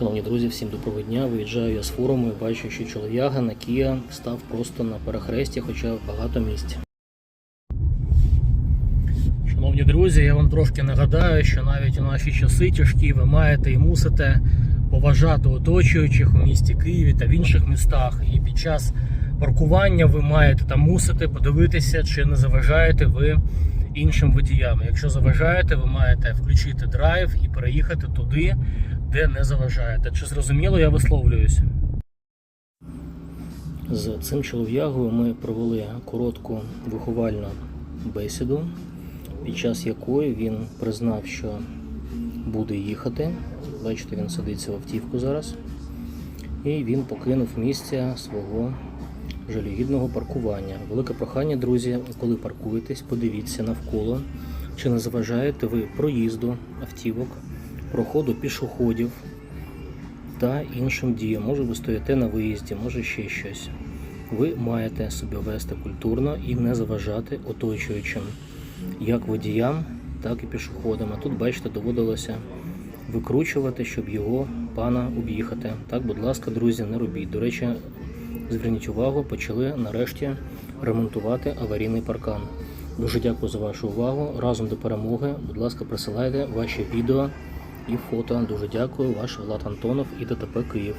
Шановні друзі, всім доброго дня. Виїжджаю я з форуму і бачу, що чолов'яга на Kia став просто на перехресті, хоча багато місць. Шановні друзі, я вам трошки нагадаю, що навіть у наші часи тяжкі ви маєте і мусите поважати оточуючих у місті Києві та в інших містах. І під час паркування ви маєте та мусите подивитися, чи не заважаєте ви іншим водіям. Якщо заважаєте, ви маєте включити драйв і переїхати туди, де не заважаєте. Чи зрозуміло я висловлююсь? З цим чолов'ягою ми провели коротку виховальну бесіду, під час якої він признав, що буде їхати. Бачите, він садиться в автівку зараз. І він покинув місце свого жалюгідного паркування. Велике прохання, друзі, коли паркуєтесь, подивіться навколо, чи не заважаєте ви проїзду автівок, проходу пішоходів та іншим діям. Може, ви стоїте на виїзді, може ще щось. Ви маєте себе вести культурно і не заважати оточуючим, як водіям, так і пішоходам. А тут, бачите, доводилося викручувати, щоб його пана об'їхати. Так, будь ласка, друзі, не робіть. До речі, зверніть увагу, почали нарешті ремонтувати аварійний паркан. Дуже дякую за вашу увагу. Разом до перемоги. Будь ласка, присилайте ваші відео і фото. Дуже дякую. Ваш Влад Антонов і ДТП Київ.